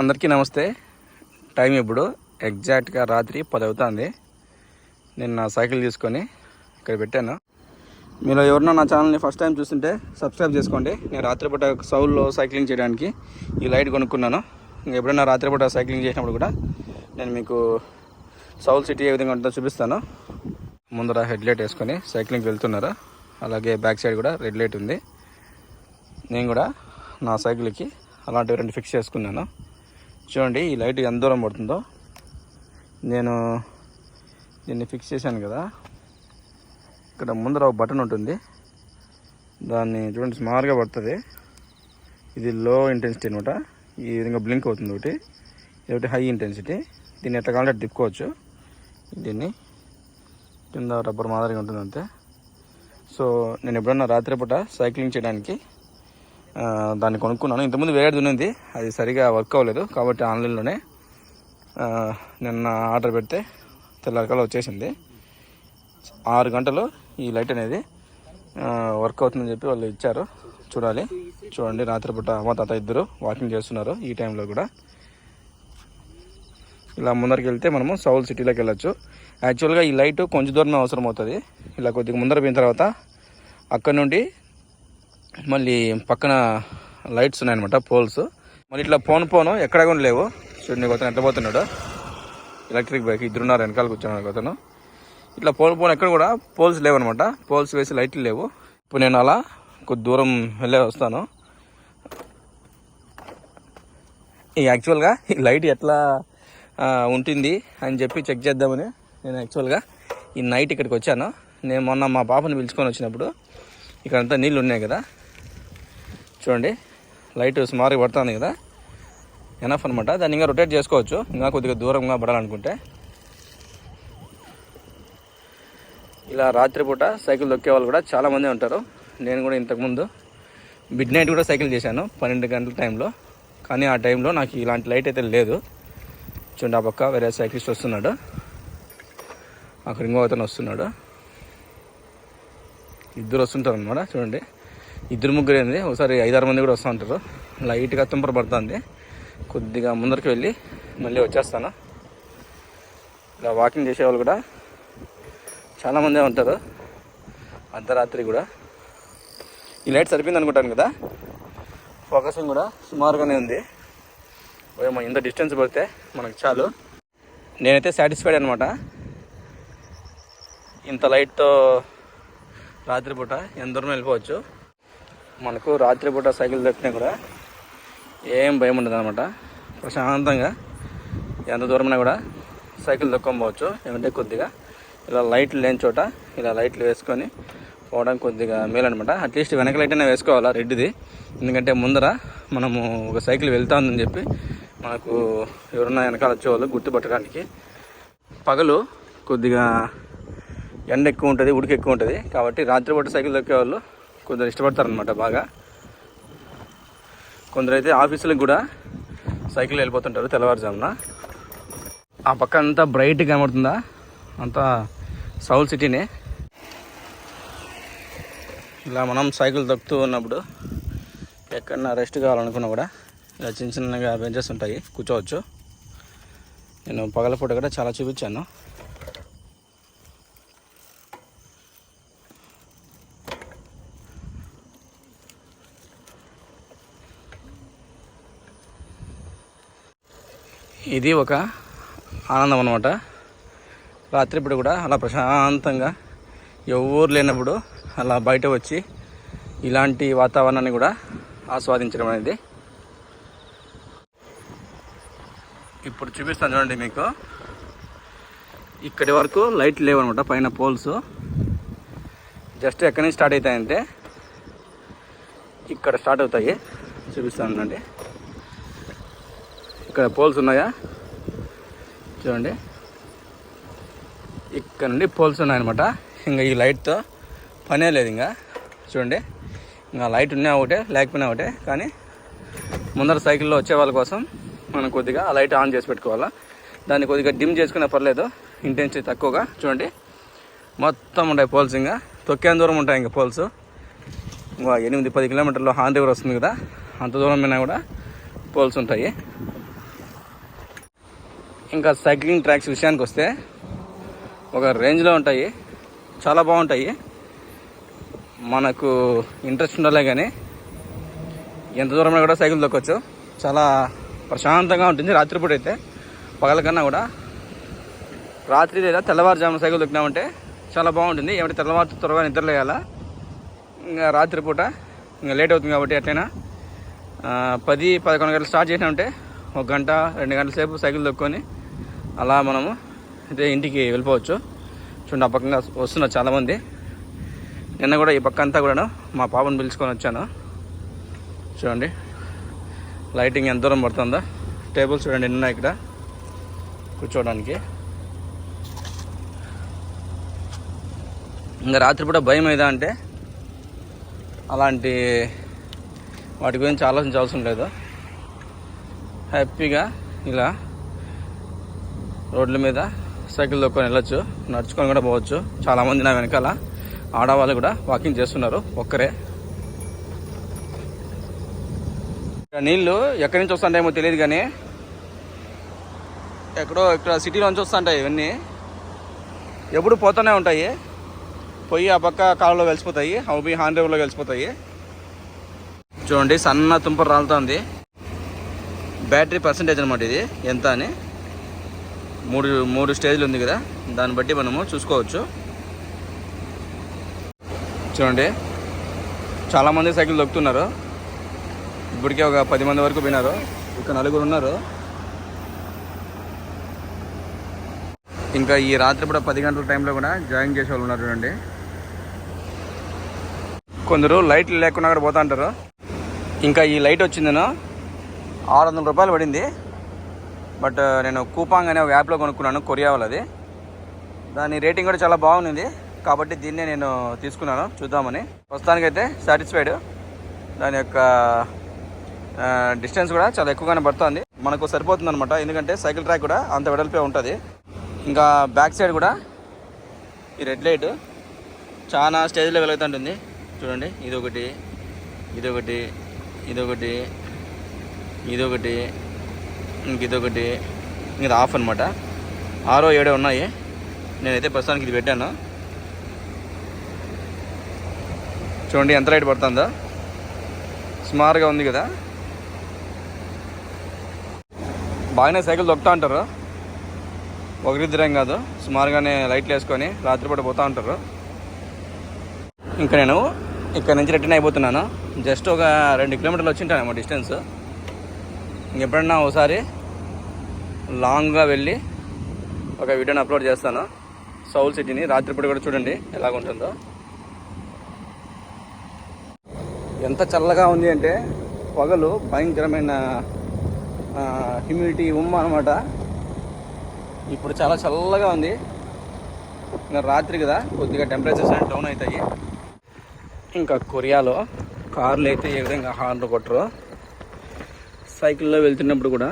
అందరికీ నమస్తే. టైం ఇప్పుడు ఎగ్జాక్ట్గా రాత్రి పది అవుతుంది నేను నా సైకిల్ తీసుకొని ఇక్కడ పెట్టాను. మీరు ఎవరన్నా నా ఛానల్ని ఫస్ట్ టైం చూస్తుంటే సబ్స్క్రైబ్ చేసుకోండి. నేను రాత్రిపూట సౌల్లో సైక్లింగ్ చేయడానికి ఈ లైట్ కొనుక్కున్నాను. ఎప్పుడైనా రాత్రిపూట సైక్లింగ్ చేసినప్పుడు కూడా నేను మీకు సౌల్ సిటీ ఏ విధంగా ఉంటుందో చూపిస్తాను. ముందర హెడ్ లైట్ వేసుకొని సైక్లింగ్కి వెళ్తున్నారు? అలాగే బ్యాక్ సైడ్ కూడా రెడ్ లైట్ ఉంది. నేను కూడా నా సైకిల్కి అలాంటివి రెండు ఫిక్స్ చేసుకున్నాను. చూడండి ఈ లైట్ ఎంత దూరం పడుతుందో. నేను దీన్ని ఫిక్స్ చేశాను కదా. ఇక్కడ ముందర ఒక బటన్ ఉంటుంది. దాన్ని చూడండి స్మార్ట్గా పడుతుంది. ఇది లో ఇంటెన్సిటీ అనమాట ఈ విధంగా బ్లింక్ అవుతుంది ఒకటి. ఇది ఒకటి హై ఇంటెన్సిటీ. దీన్ని ఎట్లా కావాలంటే తిప్పుకోవచ్చు. దీన్ని కింద రబ్బర్ మాదిరిగా ఉంటుంది అంతే. సో నేను ఎప్పుడన్నా రాత్రిపూట సైక్లింగ్ చేయడానికి దాన్ని కొనుక్కున్నాను. ఇంతకుముందు వేరేది ఉన్నది. అది సరిగా వర్క్ అవ్వలేదు. కాబట్టి ఆన్లైన్లోనే నిన్న ఆర్డర్ పెడితే తెల్లారికల్లా వచ్చేసింది. ఆరు గంటలు ఈ లైట్ అనేది వర్క్ అవుతుందని చెప్పి వాళ్ళు ఇచ్చారు. చూడాలి. చూడండి. రాత్రిపూట అమ్మ తాత ఇద్దరు వాకింగ్ చేస్తున్నారు ఈ టైంలో కూడా. ఇలా ముందరికి వెళ్తే మనము సౌల్ సిటీలోకి వెళ్ళొచ్చు. యాక్చువల్గా ఈ లైట్ కొంచెం దూరమే అవసరం అవుతుంది ఇలా కొద్దిగా ముందర పోయిన తర్వాత అక్కడ నుండి మళ్ళీ పక్కన లైట్స్ ఉన్నాయన్నమాట పోల్స్. మళ్ళీ ఇట్లా పోను పోను ఎక్కడ కూడా లేవు. చూడండి కొత్త ఎంత ఎట్లా పోతున్నాడు. ఎలక్ట్రిక్ బైక్ ఇద్దరున్నారు వెనకాల కూర్చున్నాడు కొత్తను అతను. ఇట్లా పోను పోను ఎక్కడ కూడా పోల్స్ లేవన్నమాట. పోల్స్ వేసి లైట్లు లేవు. ఇప్పుడు నేను అలా కొద్ది దూరం వెళ్ళే వస్తాను. ఈ యాక్చువల్గా ఈ లైట్ ఎట్లా ఉంటుంది అని చెప్పి చెక్ చేద్దామని నేను యాక్చువల్గా ఈ నైట్ ఇక్కడికి వచ్చాను. నేను మొన్న మా పాపని పిలుచుకొని వచ్చినప్పుడు ఇక్కడంతా నీళ్ళు ఉన్నాయి కదా. చూడండి. లైట్ సుమారుగా పడుతుంది కదా. ఎనఫ్ అనమాట దాన్ని ఇంకా రొటేట్ చేసుకోవచ్చు. ఇంకా కొద్దిగా దూరంగా పడాలనుకుంటే. ఇలా రాత్రిపూట సైకిల్ దొక్కే వాళ్ళు కూడా చాలామంది ఉంటారు. నేను కూడా ఇంతకుముందు మిడ్ నైట్ కూడా సైకిల్ చేశాను పన్నెండు గంటల టైంలో. కానీ ఆ టైంలో నాకు ఇలాంటి లైట్ అయితే లేదు. చూడండి ఆ పక్క వేరే సైకిల్స్ వస్తున్నాడు. అక్కడ ఇంకో అతను వస్తున్నాడు. ఇద్దరు వస్తుంటారు అనమాట చూడండి. ఇద్దరు ముగ్గురు ఏంది ఒకసారి ఐదారు మంది కూడా వస్తూ ఉంటారు. లైట్గా తుంపర పడుతుంది. కొద్దిగా ముందరికి వెళ్ళి మళ్ళీ వచ్చేస్తాను. ఇలా వాకింగ్ చేసేవాళ్ళు కూడా చాలామందే ఉంటారు. అర్ధరాత్రి కూడా. ఈ లైట్ సరిపోయింది అనుకుంటాను కదా? ఫోకసింగ్ కూడా సుమారుగానే ఉంది. ఏమో ఇంత డిస్టెన్స్ పడితే మనకు చాలు. నేనైతే సాటిస్ఫైడ్ అనమాట ఇంత లైట్తో రాత్రిపూట ఎంత దూరం వెళ్ళిపోవచ్చు. మనకు రాత్రిపూట సైకిల్ దొక్కినా కూడా ఏం భయం ఉండదు అనమాట ప్రశాంతంగా ఎంత దూరమైనా కూడా సైకిల్ దొక్కపోవచ్చు ఏమంటే కొద్దిగా ఇలా లైట్లు లేని చోట ఇలా లైట్లు వేసుకొని పోవడం కొద్దిగా మేలు అనమాట అట్లీస్ట్ వెనక లైట్ అయినా వేసుకోవాలా రెడ్డిది. ఎందుకంటే ముందర మనము ఒక సైకిల్ వెళ్తా ఉందని చెప్పి మనకు ఎవరన్నా వెనకాల వచ్చేవాళ్ళు గుర్తుపట్టడానికి పగలు కొద్దిగా ఎండ ఎక్కువ ఉంటుంది ఉడికి ఎక్కువ ఉంటుంది. కాబట్టి రాత్రిపూట సైకిల్ తొక్కేవాళ్ళు కొందరు ఇష్టపడతారనమాట బాగా. కొందరైతే ఆఫీసులకు కూడా సైకిల్ వెళ్ళిపోతుంటారు తెల్లవారుజామున. ఆ పక్క అంతా బ్రైట్గా కనబడుతుందా? అంతా సౌల్ సిటీనే. ఇలా మనం సైకిల్ తొక్కుతూ ఉన్నప్పుడు ఎక్కడన్నా రెస్ట్ కావాలనుకున్నా కూడా ఇలా చిన్న చిన్నగా బెంచెస్ ఉంటాయి కూర్చోవచ్చు. నేను పగలపూట కూడా చాలా చూపించాను. ఇది ఒక ఆనందం అనమాట రాత్రిపూట కూడా అలా ప్రశాంతంగా ఎవరు లేనప్పుడు అలా బయట వచ్చి ఇలాంటి వాతావరణాన్ని కూడా ఆస్వాదించడం అనేది ఇప్పుడు చూపిస్తాను చూడండి మీకు. ఇక్కడి వరకు లైట్ లేవనమాట పైన పోల్స్. జస్ట్ ఎక్కడి నుంచి స్టార్ట్ అవుతాయంటే ఇక్కడ స్టార్ట్ అవుతాయి. చూపిస్తాను అండి ఇక్కడ పోల్స్ ఉన్నాయా? చూడండి. ఇక్కడ నుండి పోల్స్ ఉన్నాయన్నమాట. ఇంకా ఈ లైట్తో పనే లేదు ఇంకా. చూడండి. ఇంకా లైట్ ఉన్నా ఒకటే లేకపోయినా ఒకటే. కానీ ముందర సైకిల్లో వచ్చే వాళ్ళ కోసం మనం కొద్దిగా ఆ లైట్ ఆన్ చేసి పెట్టుకోవాలా. దాన్ని కొద్దిగా డిమ్ చేసుకున్నా పర్లేదు. ఇంటెన్సిటీ తక్కువగా. చూడండి. మొత్తం ఉంటాయి పోల్స్ ఇంకా. తొక్కేంత దూరం ఉంటాయి ఇంకా పోల్స్. ఇంకా ఎనిమిది పది కిలోమీటర్లు హాన్ రివర్ వస్తుంది కదా. అంత దూరం పోయినా కూడా పోల్స్ ఉంటాయి. ఇంకా సైక్లింగ్ ట్రాక్స్ విషయానికి వస్తే ఒక రేంజ్లో ఉంటాయి. చాలా బాగుంటాయి. మనకు ఇంట్రెస్ట్ ఉండాలే కానీ ఎంత దూరంలో కూడా సైకిల్ తొక్కొచ్చు చాలా ప్రశాంతంగా ఉంటుంది రాత్రిపూట అయితే. పగల కన్నా కూడా. రాత్రి లేదా తెల్లవారుజామున సైకిల్ తొక్కినామంటే చాలా బాగుంటుంది. ఏమంటే తెల్లవారు త్వరగా నిద్రలేయాలా ఇంకా రాత్రిపూట ఇంకా లేట్ అవుతుంది కాబట్టి ఎట్లయినా పది పదకొండు గంటలు స్టార్ట్ చేసినామంటే ఒక గంట రెండు గంటల సేపు సైకిల్ తొక్కొని అలా మనము అయితే ఇంటికి వెళ్ళిపోవచ్చు. చూడండి ఆ పక్కన వస్తున్నారు చాలామంది. నిన్న కూడా ఈ పక్క అంతా కూడా మా పాపను పిలుచుకొని వచ్చాను. చూడండి లైటింగ్ ఎంత దూరం పడుతుందో. టేబుల్స్ చూడండి ఎన్ని ఉన్నాయి ఇక్కడ. కూర్చోవడానికి. ఇంకా రాత్రిపూట భయం ఏదా అంటే అలాంటి వాటి గురించి ఆలోచించాల్సి లేదు హ్యాపీగా ఇలా రోడ్ల మీద సైకిల్ తొక్కొని వెళ్ళొచ్చు. నడుచుకొని కూడా పోవచ్చు. చాలామంది నా వెనకాల ఆడవాళ్ళు కూడా వాకింగ్ చేస్తున్నారు. ఒక్కరే. ఇక్కడ నీళ్ళు ఎక్కడి నుంచి వస్తుంటాయేమో తెలియదు కానీ ఎక్కడో ఇక్కడ సిటీలో నుంచి వస్తుంటాయి ఇవన్నీ. ఎప్పుడు పోతూనే ఉంటాయి. పోయి ఆ పక్క కాలంలో కలిసిపోతాయి. అవి హాన్ రేవ్లో కలిసిపోతాయి. చూడండి సన్న తుంపర రాలుతుంది. బ్యాటరీ పర్సంటేజ్ అనమాట ఇది. ఎంత అని? మూడు మూడు స్టేజ్లు ఉంది కదా దాన్ని బట్టి మనము చూసుకోవచ్చు. చూడండి చాలామంది సైకిల్ దొక్కుతున్నారు. ఇప్పటికే ఒక పది మంది వరకు పోయినారు. ఇక నలుగురు ఉన్నారు. ఇంకా ఈ రాత్రి కూడా పది గంటల టైంలో కూడా జాయిన్ చేసే వాళ్ళు ఉన్నారు చూడండి. కొందరు లైట్లు లేకుండా కూడా పోతా అంటారు. ఇంకా ఈ లైట్ వచ్చిందనో ఆరు వందల రూపాయలు పడింది. బట్ నేను కూపాంగ్ అనే ఒక యాప్లో కొనుక్కున్నాను కొరియా వాళ్ళది దాని రేటింగ్ కూడా చాలా బాగుంది. కాబట్టి దీన్నే నేను తీసుకున్నాను చూద్దామని. ప్రస్తుతానికైతే సాటిస్ఫైడ్ దాని యొక్క డిస్టెన్స్ కూడా చాలా ఎక్కువగానే పడుతుంది. మనకు సరిపోతుంది అనమాట ఎందుకంటే సైకిల్ ట్రాక్ కూడా అంత వెడల్పే ఉంటుంది. ఇంకా బ్యాక్ సైడ్ కూడా ఈ రెడ్ లైట్ చాలా స్టేజ్లో వెలుగుతుంటుంది చూడండి ఇదొకటి ఇదొకటి ఇదొకటి ఇదొకటి. ఇంక ఇదొకటి ఇది ఆఫ్ అనమాట ఆరో ఏడో ఉన్నాయి. నేనైతే ప్రస్తుతానికి ఇది పెట్టాను. చూడండి ఎంత లైట్ పడుతుందో. సుమారుగా ఉంది కదా. బాగానే సైకిల్ దొక్కుతూ ఉంటారు. ఒకరిద్దరేం కాదు. సుమారుగానే లైట్లు వేసుకొని రాత్రిపూట పోతూ ఉంటారు. ఇంకా నేను ఇక్కడ నుంచి రిటర్న్ అయిపోతున్నాను. జస్ట్ ఒక రెండు కిలోమీటర్లు వచ్చింటాను డిస్టెన్స్. ఎప్పుడన్నా ఒకసారి లాంగ్గా వెళ్ళి ఒక వీడియోని అప్లోడ్ చేస్తాను. సౌల్ సిటీని రాత్రిపూట కూడా చూడండి ఎలాగుంటుందో. ఎంత చల్లగా ఉంది అంటే పగలు భయంకరమైన హ్యూమిడిటీ ఉమ్మ అనమాట ఇప్పుడు చాలా చల్లగా ఉంది. ఇంకా రాత్రి కదా కొద్దిగా టెంపరేచర్స్ అనేవి డౌన్ అవుతాయి. ఇంకా కొరియాలో కార్లు అయితే ఏ విధంగా హార్న్ కొట్టరు. సైకిల్లో వెళ్తున్నప్పుడు కూడా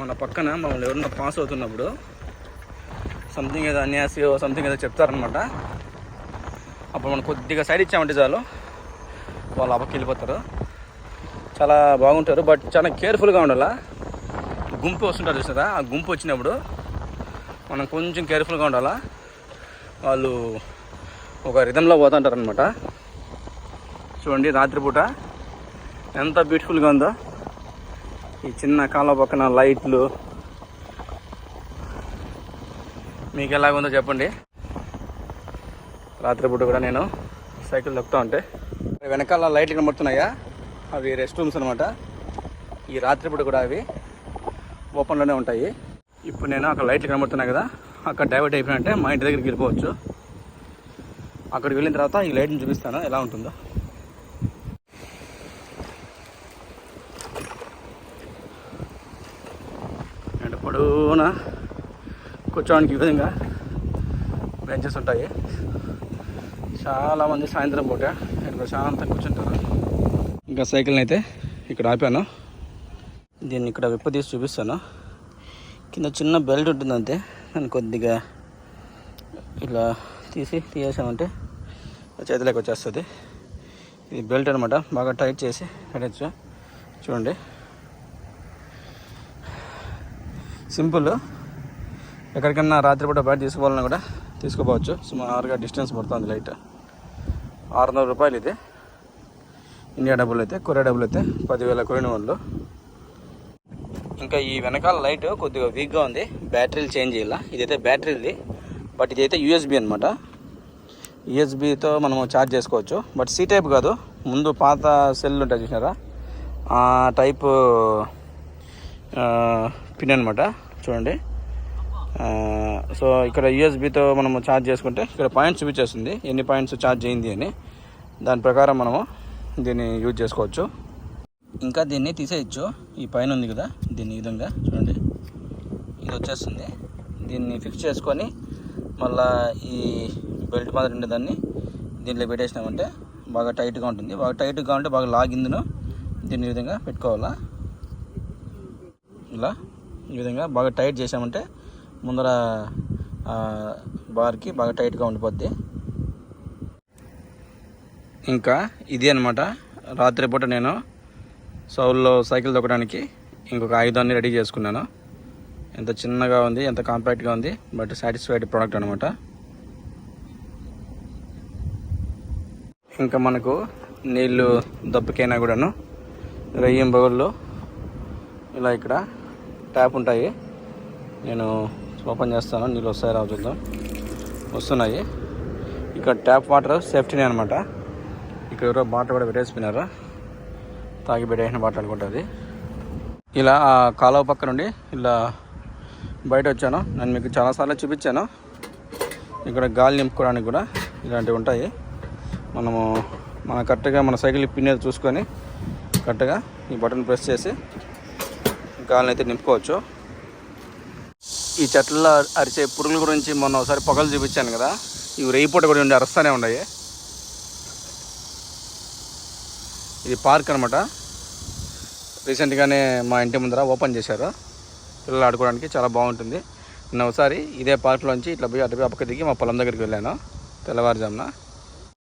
మన పక్కన మమ్మల్ని ఎవరన్నా పాస్ అవుతున్నప్పుడు సంథింగ్ ఏదో అన్యాసి సంథింగ్ ఏదో చెప్తారనమాట అప్పుడు మనం కొద్దిగా సైడ్ ఇచ్చామంటే చాలు. వాళ్ళు అప్పకి వెళ్ళిపోతారు. చాలా బాగుంటారు బట్ చాలా కేర్ఫుల్గా ఉండాలా? గుంపు వస్తుంటారు చూసారా? ఆ గుంపు వచ్చినప్పుడు మనం కొంచెం కేర్ఫుల్గా ఉండాలా? వాళ్ళు ఒక రిధంలో పోతుంటారు అనమాట చూడండి రాత్రిపూట ఎంత బ్యూటిఫుల్గా ఉందో. ఈ చిన్న కాలం పక్కన లైట్లు. మీకు ఎలాగుందో చెప్పండి. రాత్రిపూట కూడా నేను సైకిల్ తొక్కుతూ ఉంటే. వెనకాల లైట్లు కనబడుతున్నాయా? అవి రెస్ట్ రూమ్స్ అనమాట ఈ రాత్రిపూట కూడా అవి ఓపెన్లోనే ఉంటాయి. ఇప్పుడు నేను అక్కడ లైట్లు కనబడుతున్నాయి కదా అక్కడ డైవర్ట్ అయిపోయినంటే మా ఇంటి దగ్గరికి వెళ్ళిపోవచ్చు. అక్కడికి వెళ్ళిన తర్వాత ఈ లైట్ని చూపిస్తాను ఎలా ఉంటుందో అండ్ పొడవునా కూర్చోడానికి ఈ విధంగా బెంచెస్ ఉంటాయి. చాలామంది సాయంత్రం పూట ఇక్కడ ప్రశాంతంగా కూర్చుంటారు. ఇంకా సైకిల్ని అయితే ఇక్కడ ఆపాను. దీన్ని ఇక్కడ విప్పదీసి చూపిస్తాను. కింద చిన్న బెల్ట్ ఉంటుంది అంతే దాన్ని కొద్దిగా ఇలా తీసి తీసేసామంటే చేతిలోకి వచ్చేస్తుంది. ఇది బెల్ట్ అనమాట బాగా టైట్ చేసి పెట్టచ్చు. చూడండి. సింపుల్. ఎక్కడికన్నా రాత్రిపూట బయట తీసుకోవాలన్నా కూడా తీసుకోపోవచ్చు సుమారుగా డిస్టెన్స్ పడుతుంది లైట్. ఆరు వందల రూపాయలు ఇది. ఇండియా డబ్బులు అయితే కొరియా డబ్బులు అయితే పదివేల కొరిన వాళ్ళు. ఇంకా ఈ వెనకాల లైట్ కొద్దిగా వీక్గా ఉంది. బ్యాటరీలు చేంజ్ చేయాల? ఇదైతే బ్యాటరీది బట్ ఇదైతే యూఎస్బి అనమాట యూఎస్బితో మనము ఛార్జ్ చేసుకోవచ్చు. బట్ సి టైప్ కాదు. ముందు పాత సెల్ ఉంటుంది చూసినారా? ఆ టైప్ పిన్ అనమాట చూడండి. సో ఇక్కడ యూఎస్బితో మనము ఛార్జ్ చేసుకుంటే ఇక్కడ పాయింట్స్ చూపించేస్తుంది. ఎన్ని పాయింట్స్ ఛార్జ్ అయింది అని. దాని ప్రకారం మనము దీన్ని యూజ్ చేసుకోవచ్చు. ఇంకా దీన్ని తీసేయచ్చు. ఈ పైన ఉంది కదా దీన్ని విధంగా చూడండి. ఇది వచ్చేస్తుంది. దీన్ని ఫిక్స్ చేసుకొని మళ్ళా ఈ బెల్ట్ మాదిరి ఉండే దాన్ని దీంట్లో పెట్టేసినామంటే బాగా టైట్గా ఉంటుంది. బాగా టైట్గా ఉంటే బాగా లాగిందును. దీన్ని విధంగా పెట్టుకోవాలా? ఇలా. ఈ విధంగా బాగా టైట్ చేసామంటే ముందర బార్కి బాగా టైట్గా ఉండిపోద్ది. ఇంకా ఇది అనమాట రాత్రిపూట నేను సౌల్లో సైకిల్ తొక్కడానికి ఇంకొక ఆయుధాన్ని రెడీ చేసుకున్నాను. ఎంత చిన్నగా ఉంది ఎంత కాంపాక్ట్గా ఉంది బట్ సాటిస్ఫైడ్ ప్రోడక్ట్ అనమాట ఇంకా మనకు నీళ్ళు దప్పికైనా కూడాను రయ్యం బగుల్లో ఇలా ఇక్కడ ట్యాప్ ఉంటాయి. నేను ఓపెన్ చేస్తాను. నీళ్ళు వస్తాయి రావు చూద్దాం. వస్తున్నాయి. ఇక్కడ ట్యాప్ వాటర్ సేఫ్టీనే అనమాట ఇక్కడ ఎవరో బాటిల్ కూడా పెట్టేసిపోయినారు తాగి పెట్టేసిన బాటిల్ అనుకుంటుంది ఇలా ఆ కాలువ పక్క నుండి ఇలా బయట వచ్చాను. నేను మీకు చాలాసార్లు చూపించాను. ఇక్కడ గాలి నింపుకోవడానికి కూడా ఇలాంటివి ఉంటాయి. మనము మన కరెక్ట్గా మన సైకిల్ పిన్ చూసుకొని కరెక్ట్గా ఈ బటన్ ప్రెస్ చేసి గాలిని అయితే నింపుకోవచ్చు. ఈ చెట్లలో అరిచే పురుగుల గురించి మొన్న ఒకసారి పొగలు చూపించాను కదా. ఇవి రేయిపూట కూడా ఉండి అరుస్తూనే ఉన్నాయి. ఇది పార్క్ అనమాట రీసెంట్గానే మా ఇంటి ముందర ఓపెన్ చేశారు. పిల్లలు ఆడుకోవడానికి చాలా బాగుంటుంది. నిన్న ఒకసారి ఇదే పార్క్లోంచి ఇట్లా పోయి అటు పక్క దిగి మా పొలం దగ్గరికి వెళ్ళాను. తెల్లవారుజామున.